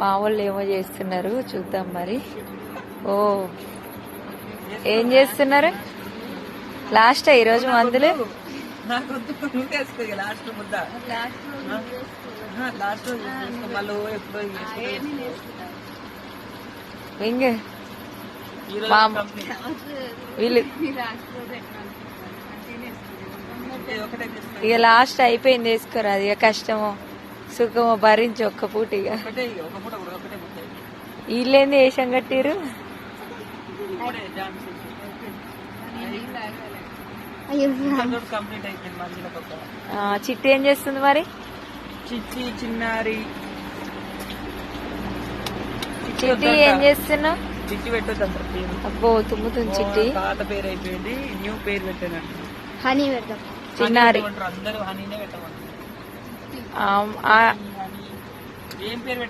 మా వాళ్ళు ఏమో చేస్తున్నారు చూద్దాం మరి. ఓ ఏం చేస్తున్నారు? లాస్ట్ ఈరోజు మందులు. కంప్లీట్. వీళ్ళు. ఇక లాస్ట్ అయిపోయింది వేసుకోరు? అది ఇక కష్టమో. సుఖమో భరించి ఒక్క పూట ఇక ఒకటే ఇక, ఒక పూట కూడా ఒకటే ముద్ద. వీళ్ళేంది వేషం కట్టిరు చిట్టి ఏం చేస్తుంది మరి? చిచ్చి చిన్నారి. చిట్టి ఏం చేస్తున్నావు? చిట్టి పెట్టొద్దంట పేరు. అబ్బో తుమ్ముతుంది చిట్టి. పాత పేరు అయిపోయింది న్యూ పేరు పెట్టానంట. హనీ పెడతాం చిన్నారి. అందరూ హనీనే పెట్టమంటారు. Um, ఏం పేరు